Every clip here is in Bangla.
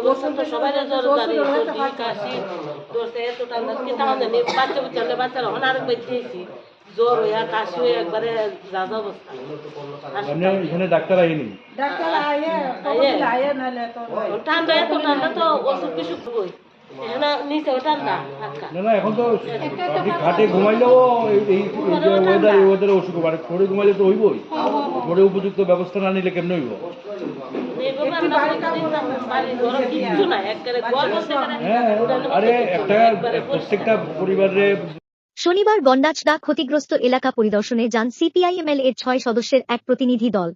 অবস্থা তো সবাই জ্বর সর্দি কাশি ধরতে এত ঠান্ডা কি ঠান্ডা নেই? বাচ্চা বাচ্চা বাচ্চারা এখন আরেক বেঁচেছি জ্বর হইয়া কাশি হয়ে একবারে যা যা অবস্থা। মানে এখানে ডাক্তার আইনি? ডাক্তার তো ঠান্ডা এত ঠান্ডা তো না এখন তো ঘুমাইলেও এই এই এই যে ওয়েদার এই ওয়েদারে অসুখ মানে ঘুমাইলে তো হইবই। ফ্লোরে উপযুক্ত ব্যবস্থা না নিলে কেমনে হইব? শনিবার গন্ডাছড়া ক্ষতিগ্রস্ত এলাকা পরিদর্শনে যান সিপিআইএমএল এর ছয় সদস্যের এক প্রতিনিধি দল।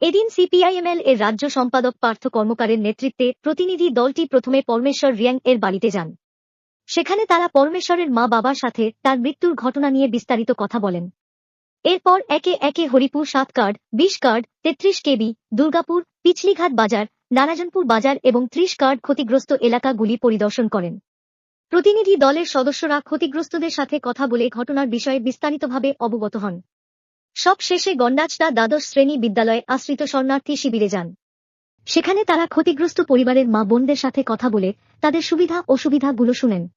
এদিন সিপিআইএমএল এর রাজ্য সম্পাদক পার্থ কর্মকারের নেতৃত্বে প্রতিনিধি দলটি প্রথমে পরমেশ্বর রিয়াং এর বাড়িতে যান। সেখানে তারা পরমেশ্বরের মা বাবার সাথে তার মৃত্যুর ঘটনা নিয়ে বিস্তারিত কথা বলেন। এরপর একে একে হরিপুর সাত কার্ড বিশ কার্ড তেত্রিশ কেবি দুর্গাপুর পিছলিঘাট বাজার, নারায়ণপুর বাজার এবং ত্রিশ কার্ড ক্ষতিগ্রস্ত এলাকাগুলি পরিদর্শন করেন। প্রতিনিধি দলের সদস্যরা ক্ষতিগ্রস্তদের সাথে কথা বলে ঘটনার বিষয়ে বিস্তারিতভাবে অবগত হন। সব শেষে গন্ডাচড়া দ্বাদশ শ্রেণি বিদ্যালয়ে আশ্রিত শরণার্থী শিবিরে যান। সেখানে তারা ক্ষতিগ্রস্ত পরিবারের মা বোনদের সাথে কথা বলে তাদের সুবিধা অসুবিধাগুলো শুনেন।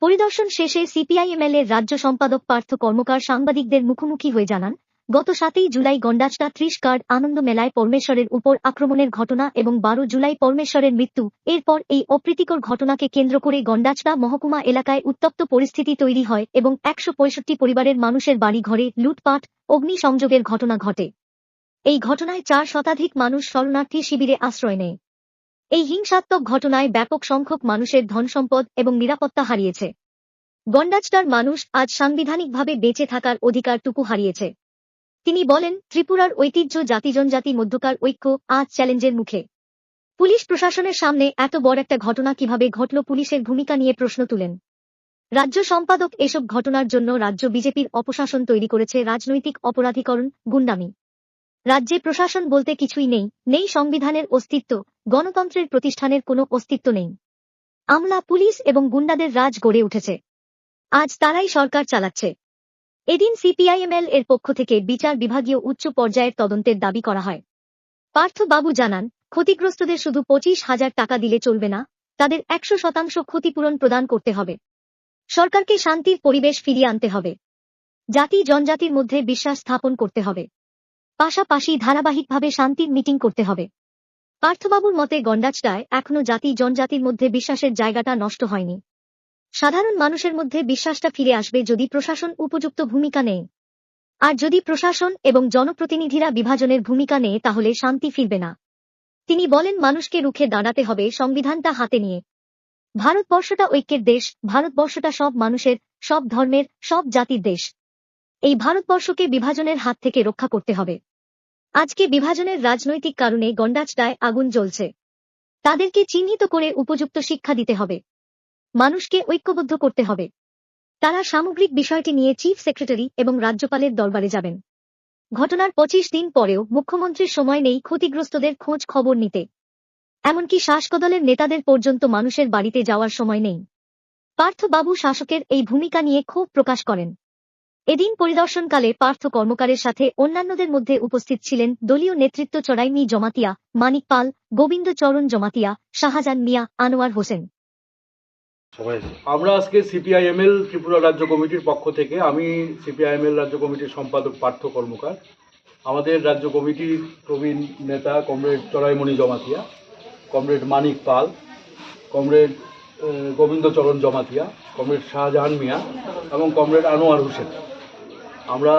পরিদর্শন শেষে সিপিআইএমএল এর রাজ্য সম্পাদক পার্থ কর্মকার সাংবাদিকদের মুখোমুখি হয়ে জানান গত সাতই জুলাই গন্ডাচড়া ত্রিশ কার্ড আনন্দ মেলায় পরমেশ্বরের উপর আক্রমণের ঘটনা এবং বারো জুলাই পরমেশ্বরের মৃত্যু। এরপর এই অপ্রীতিকর ঘটনাকে কেন্দ্র করে গন্ডাচড়া মহকুমা এলাকায় উত্তপ্ত পরিস্থিতি তৈরি হয় এবং একশো পঁয়ষট্টি পরিবারের মানুষের বাড়ি ঘরে লুটপাট, অগ্নিসংযোগের ঘটনা ঘটে। এই ঘটনায় চার শতাধিক মানুষ শরণার্থী শিবিরে আশ্রয় নেয়। এই হিংসাত্মক ঘটনায় ব্যাপক সংখ্যক মানুষের ধনসম্পদ এবং নিরাপত্তা হারিয়েছে। গন্ডাচড়ার মানুষ আজ সাংবিধানিকভাবে বেঁচে থাকার অধিকারটুকু হারিয়েছে। তিনি বলেন, ত্রিপুরার ঐতিহ্য জাতি জনজাতি মধ্যকার ঐক্য, আজ চ্যালেঞ্জের মুখে। পুলিশ প্রশাসনের সামনে এত বড় একটা ঘটনা কীভাবে ঘটল পুলিশের ভূমিকা নিয়ে প্রশ্ন তুলেন। রাজ্য সম্পাদক এসব ঘটনার জন্য রাজ্য বিজেপির অপশাসন তৈরি করেছে রাজনৈতিক অপরাধীকরণ গুন্ডামি। রাজ্যে প্রশাসন বলতে কিছুই নেই নেই সংবিধানের অস্তিত্ব, গণতন্ত্রের প্রতিষ্ঠানের কোনো অস্তিত্ব নেই। আমলা পুলিশ এবং গুন্ডাদের রাজ গড়ে উঠেছে। আজ তারাই সরকার চালাচ্ছে। এদিন সিপিআইএমএল এর পক্ষ থেকে বিচার বিভাগীয় উচ্চ পর্যায়ের তদন্তের দাবি করা হয়। পার্থ বাবু জানান, ক্ষতিগ্রস্তদের শুধু পঁচিশ হাজার টাকা দিলে চলবে না, তাদের একশো শতাংশ ক্ষতিপূরণ প্রদান করতে হবে। সরকারকে শান্তির পরিবেশ ফিরিয়ে আনতে হবে। জাতি জনজাতির মধ্যে বিশ্বাস স্থাপন করতে হবে। পাশাপাশি ধারাবাহিকভাবে শান্তির মিটিং করতে হবে। পার্থবাবুর মতে গন্ডাচটায় এখনও জাতি জনজাতির মধ্যে বিশ্বাসের জায়গাটা নষ্ট হয়নি। সাধারণ মানুষের মধ্যে বিশ্বাসটা ফিরে আসবে যদি প্রশাসন উপযুক্ত ভূমিকা নেয়। আর যদি প্রশাসন এবং জনপ্রতিনিধিরা বিভাজনের ভূমিকা নেয়, তাহলে শান্তি ফিরবে না। তিনি বলেন, মানুষকে রুখে দাঁড়াতে হবে, সংবিধানটা হাতে নিয়ে। ভারতবর্ষটা ঐক্যের দেশ, ভারতবর্ষটা সব মানুষের, সব ধর্মের, সব জাতির দেশ। এই ভারতবর্ষকে বিভাজনের হাত থেকে রক্ষা করতে হবে। আজকে বিভাজনের রাজনৈতিক কারণে গন্ডাচটায় আগুন জ্বলছে। তাদেরকে চিহ্নিত করে উপযুক্ত শিক্ষা দিতে হবে। মানুষকে ঐক্যবদ্ধ করতে হবে। তারা সামগ্রিক বিষয়টি নিয়ে চিফ সেক্রেটারি এবং রাজ্যপালের দরবারে যাবেন। ঘটনার পঁচিশ দিন পরেও মুখ্যমন্ত্রীর সময় নেই ক্ষতিগ্রস্তদের খোঁজ খবর নিতে। এমনকি শাসকদলের নেতাদের পর্যন্ত মানুষের বাড়িতে যাওয়ার সময় নেই। পার্থবাবু শাসকের এই ভূমিকা নিয়ে ক্ষোভ প্রকাশ করেন। এদিন পরিদর্শনকালে পার্থ কর্মকারের সাথে অন্যান্যদের মধ্যে উপস্থিত ছিলেন দলীয় নেতৃত্ব চড়াইমি জমাতিয়া, মানিক পাল, গোবিন্দ চরণ জমাতিয়া, শাহজাহান মিয়া, আনোয়ার হোসেন। আমরা আজকে সিপিআইএমএল ত্রিপুরা রাজ্য কমিটির পক্ষ থেকে, আমি সিপিআইএমএল রাজ্য কমিটির সম্পাদক, পার্থ কর্মকার, আমাদের রাজ্য কমিটির প্রবীণ নেতা comrade Charaimoni Jamatia, comrade Manik Pal, comrade Gobindacharan Jamatia, comrade Shahjahan Mia এবং কমরেড আনোয়ার হোসেন। আমরা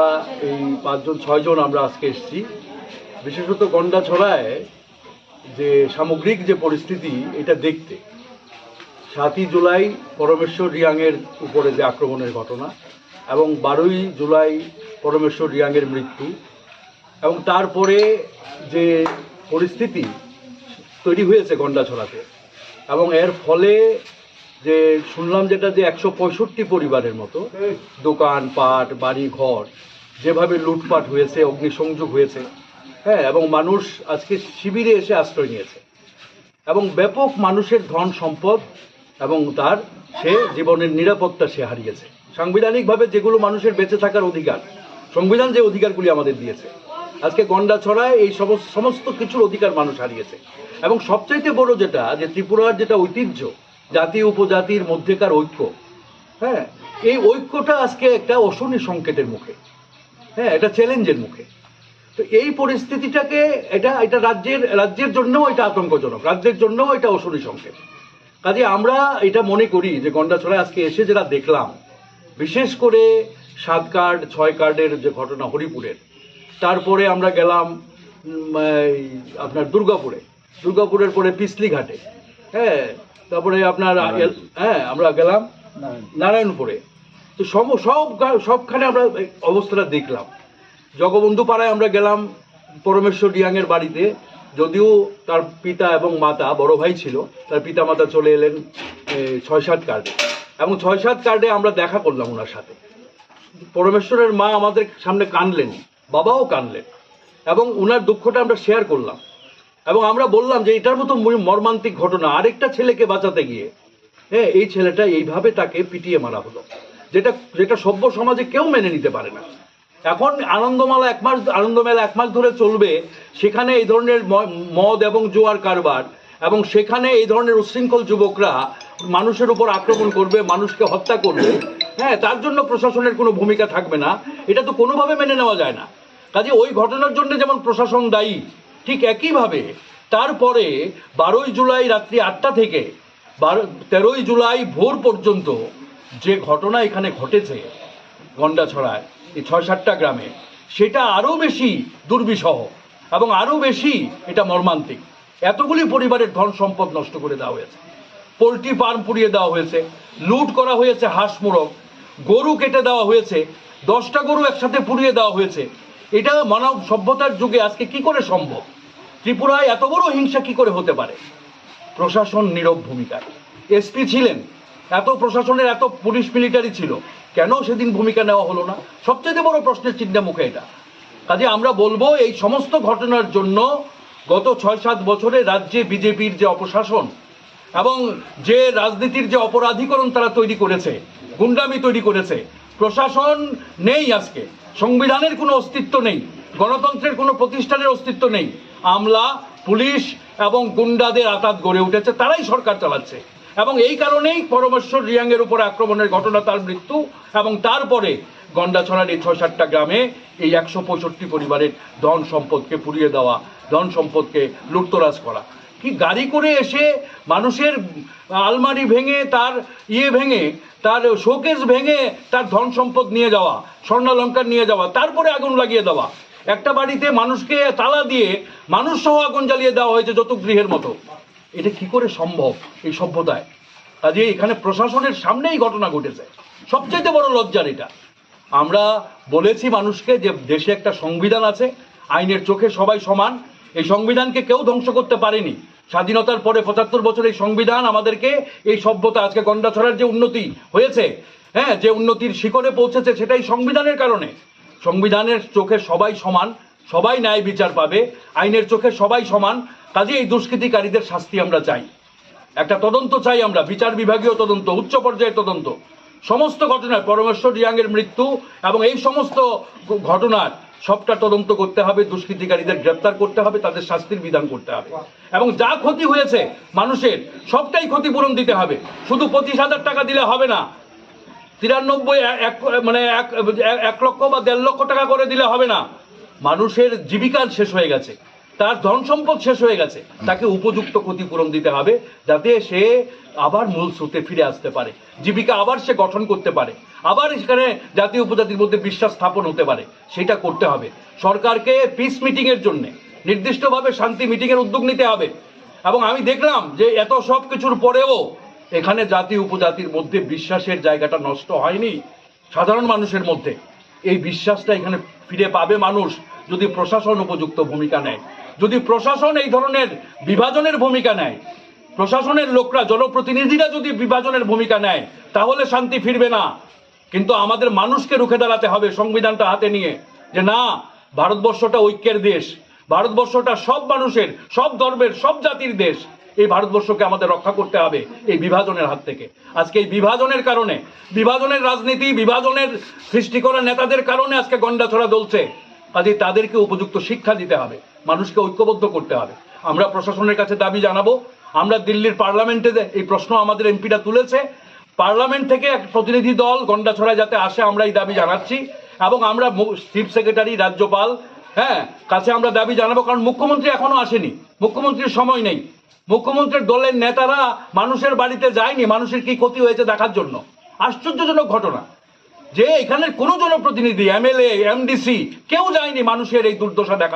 এই পাঁচজন, ছয়জন আমরা আজকে এসেছি। বিশেষত গন্ডাছড়ায় যে সামগ্রিক যে পরিস্থিতি, এটা দেখতে। সাতই জুলাই পরমেশ্বর রিয়াংয়ের উপরে যে আক্রমণের ঘটনা এবং বারোই জুলাই পরমেশ্বর রিয়াংয়ের মৃত্যু এবং তারপরে যে পরিস্থিতি তৈরি হয়েছে গন্ডাছড়াতে এবং এর ফলে যে শুনলাম যেটা যে একশো পঁয়ষট্টি পরিবারের মতো দোকান, পাট, বাড়ি, ঘর যেভাবে লুটপাট হয়েছে, অগ্নিসংযোগ হয়েছে হ্যাঁ এবং মানুষ আজকে শিবিরে এসে আশ্রয় নিয়েছে এবং ব্যাপক মানুষের ধন সম্পদ এবং তার সে জীবনের নিরাপত্তা সে হারিয়েছে। সাংবিধানিকভাবে যেগুলো মানুষের বেঁচে থাকার অধিকার, সংবিধান যে অধিকারগুলি আমাদের দিয়েছে, আজকে গন্ডা ছড়ায় এই সমস্ত কিছুর অধিকার মানুষ হারিয়েছে। এবং সবচাইতে বড় যেটা, যে ত্রিপুরার যেটা ঐতিহ্য, জাতি উপজাতির মধ্যেকার ঐক্য হ্যাঁ এই ঐক্যটা আজকে একটা অশনি সংকেতের মুখে হ্যাঁ এটা চ্যালেঞ্জের মুখে। তো এই পরিস্থিতিটাকে এটা এটা রাজ্যের রাজ্যের জন্যও এটা আতঙ্কজনক, রাজ্যের জন্যও এটা অশনি সংকেত। কাজে আমরা এটা মনে করি যে গন্ডাছড়ায় আজকে এসে যেটা দেখলাম বিশেষ করে সাত কার্ড ছয় কার্ডের যে ঘটনা হরিপুরের তারপরে আমরা গেলাম আপনার দুর্গাপুরে দুর্গাপুরের পরে পিসলি ঘাটে হ্যাঁ তারপরে আপনার হ্যাঁ আমরা গেলাম নারায়ণপুরে। তো সব সব সবখানে আমরা অবস্থাটা দেখলাম। জগবন্ধু পাড়ায় আমরা গেলাম পরমেশ্বর ডিয়াংয়ের বাড়িতে যদিও তার পিতা এবং মাতা বড় ভাই ছিল, তার পিতা মাতা চলে এলেন ছয় সাত কার্ডে। এবং ছয় সাত কার্ডে আমরা দেখা করলাম ওনার সাথে। পরমেশ্বরের মা আমাদের সামনে কানলেন, বাবাও কানলেন, এবং ওনার দুঃখটা আমরা শেয়ার করলাম। এবং আমরা বললাম যে এটার মতো মর্মান্তিক ঘটনা, আরেকটা ছেলেকে বাঁচাতে গিয়ে হ্যাঁ এই ছেলেটা এইভাবে তাকে পিটিয়ে মারা হলো, যেটা যেটা সভ্য সমাজে কেউ মেনে নিতে পারে না। এখন আনন্দমালা এক মাস, আনন্দমেলা এক মাস ধরে চলবে। সেখানে এই ধরনের মদ এবং জোয়ার কারবার এবং সেখানে এই ধরনের উচ্ছৃঙ্খল যুবকরা মানুষের উপর আক্রমণ করবে, মানুষকে হত্যা করবে। হ্যাঁ তার জন্য প্রশাসনের কোনো ভূমিকা থাকবে না। এটা তো কোনোভাবে মেনে নেওয়া যায় না। কাজে ওই ঘটনার জন্য যেমন প্রশাসন দায়ী, ঠিক একইভাবে তারপরে বারোই জুলাই রাত্রি আটটা থেকে বারো, তেরোই জুলাই ভোর পর্যন্ত যে ঘটনা এখানে ঘটেছে গন্ডাছড়ায় এই ছয় সাতটা গ্রামে, সেটা আরও বেশি দুর্বিষহ এবং আরও বেশি এটা মর্মান্তিক। এতগুলি পরিবারের ধন সম্পদ নষ্ট করে দেওয়া হয়েছে। পোলট্রি ফার্ম পুড়িয়ে দেওয়া হয়েছে, লুট করা হয়েছে হাঁস গরু কেটে দেওয়া হয়েছে, দশটা গরু একসাথে পুড়িয়ে দেওয়া হয়েছে। এটা মানব সভ্যতার যুগে আজকে কি করে সম্ভব? ত্রিপুরায় এত বড় হিংসা কি করে হতে পারে? প্রশাসন নীরব ভূমিকায়। এসপি ছিলেন, এত প্রশাসনের এত পুলিশ মিলিটারি ছিল কেন সেদিন ভূমিকা নেওয়া হলো না? সবচেয়ে বড় প্রশ্নের চিন্তা মুখে এটা। কাজে আমরা বলব, এই সমস্ত ঘটনার জন্য গত ছয় সাত বছরে রাজ্যে বিজেপির যে অপশাসন এবং যে রাজনীতির যে অপরাধীকরণ তারা তৈরি করেছে, গুন্ডামি তৈরি করেছে, প্রশাসন নেই আজকে। সংবিধানের কোনো অস্তিত্ব নেই, গণতন্ত্রের কোনো প্রতিষ্ঠানের অস্তিত্ব নেই। আমলা, পুলিশ এবং গুন্ডাদের আতাত গড়ে উঠেছে, তারাই সরকার চালাচ্ছে। এবং এই কারণেই পরমেশ্বর রিয়াংয়ের উপর আক্রমণের ঘটনা, তার মৃত্যু এবং তারপরে গন্ডাছড়ার এই ছয় সাতটা গ্রামে এই একশো পঁয়ষট্টি পরিবারের ধন সম্পদকে পুড়িয়ে দেওয়া, ধন সম্পদকে লুটতরাজ করা। কি গাড়ি করে এসে মানুষের আলমারি ভেঙে, তার ইয়ে ভেঙে, তার শোকেস ভেঙে, তার ধন সম্পদ নিয়ে যাওয়া, স্বর্ণালঙ্কার নিয়ে যাওয়া, তারপরে আগুন লাগিয়ে দেওয়া। একটা বাড়িতে মানুষকে তালা দিয়ে মানুষ সহ আগুন জ্বালিয়ে দেওয়া হয়েছে যত গৃহের মতো। এটা কি করে সম্ভব এই সভ্যতায়? কাজে এখানে প্রশাসনের সামনেই ঘটনা ঘটেছে। সবচেয়ে বড় লজ্জার এটা। আমরা বলেছি মানুষকে যে দেশে একটা সংবিধান আছে, আইনের চোখে সবাই সমান। এই সংবিধানকে কেউ ধ্বংস করতে পারেনি। স্বাধীনতার পরে পঁচাত্তর বছর এই সংবিধান আমাদেরকে এই সভ্যতা আজকে গন্ডাছড়ার যে উন্নতি হয়েছে হ্যাঁ যে উন্নতির শিখরে পৌঁছেছে সেটাই সংবিধানের কারণে। সংবিধানের চোখে সবাই সমান, সবাই ন্যায় বিচার পাবে। আইনের চোখে সবাই সমান কাজে এই দুষ্কৃতিকারীদের শাস্তি আমরা চাই। একটা তদন্ত চাই আমরা, বিচার বিভাগীয় তদন্ত, উচ্চ পর্যায়ের তদন্ত। সমস্ত ঘটনায় পরমেশ্বর রিয়াংয়ের মৃত্যু এবং এই সমস্ত ঘটনার সবটা তদন্ত করতে হবে, দুষ্কৃতিকারীদের গ্রেপ্তার করতে হবে, তাদের শাস্তির বিধান করতে হবে। এবং যা ক্ষতি হয়েছে মানুষের, সবটাই ক্ষতিপূরণ দিতে হবে। শুধু পঁচিশ হাজার টাকা দিলে হবে না, তিরানব্বই, এক মানে এক এক লক্ষ বা দেড় লক্ষ টাকা করে দিলে হবে না। মানুষের জীবিকা শেষ হয়ে গেছে। তার ধন সম্পদ শেষ হয়ে গেছে। তাকে উপযুক্ত ক্ষতিপূরণ দিতে হবে যাতে সে আবার মূল স্রোতে ফিরে আসতে পারে। জীবিকা আবার সে গঠন করতে পারে। আবার সেখানে জাতীয় উপজাতির মধ্যে বিশ্বাস স্থাপন হতে পারে। সেটা করতে হবে। সরকারকে পিস মিটিং এর জন্য নির্দিষ্টভাবে শান্তি মিটিং এর উদ্যোগ নিতে হবে। এবং আমি দেখলাম যে এত সব কিছুর পরেও এখানে জাতি উপজাতির মধ্যে বিশ্বাসের জায়গাটা নষ্ট হয়নি সাধারণ মানুষের মধ্যে। এই বিশ্বাসটা এখানে ফিরে পাবে মানুষ যদি প্রশাসন উপযুক্ত ভূমিকা নেয়। যদি প্রশাসন এই ধরনের বিভাজনের ভূমিকা নেয়, প্রশাসনের লোকরা, জনপ্রতিনিধিরা যদি বিভাজনের ভূমিকা নেয়, তাহলে শান্তি ফিরবে না। কিন্তু আমাদের মানুষকে রুখে দাঁড়াতে হবে সংবিধানটা হাতে নিয়ে যে না, ভারতবর্ষটা ঐক্যের দেশ, ভারতবর্ষটা সব মানুষের, সব ধর্মের, সব জাতির দেশ। এই ভারতবর্ষকে আমাদের রক্ষা করতে হবে এই বিভাজনের হাত থেকে। আজকে এই বিভাজনের কারণে, বিভাজনের রাজনীতি, বিভাজনের সৃষ্টি করা নেতাদের কারণে আজকে গন্ডাছড়া চলছে কাজে তাদেরকে উপযুক্ত শিক্ষা দিতে হবে। মানুষকে ঐক্যবদ্ধ করতে হবে। আমরা প্রশাসনের কাছে দাবি জানাব, আমরা দিল্লির পার্লামেন্টে এই প্রশ্ন আমাদের এমপিরা তুলেছে। পার্লামেন্ট থেকে এক প্রতিনিধি দল গন্ডাছড়ায় যাতে আসে, আমরা এই দাবি জানাচ্ছি। এবং আমরা চিফ সেক্রেটারি রাজ্যপাল হ্যাঁ কাছে আমরা দাবি জানাব, কারণ মুখ্যমন্ত্রী এখনও আসেনি। মুখ্যমন্ত্রীর সময় নেই। মুখ্যমন্ত্রীর দলের নেতারা মানুষের বাড়িতে যায়নি, মানুষের কি ক্ষতি হয়েছে দেখার জন্য। আশ্চর্যজনক ঘটনা। যে এখানের কোনো জনপ্রতিনিধি, এমএলএ, এমডিসি, কেউ যায়নি মানুষের এই দুর্দশা দেখা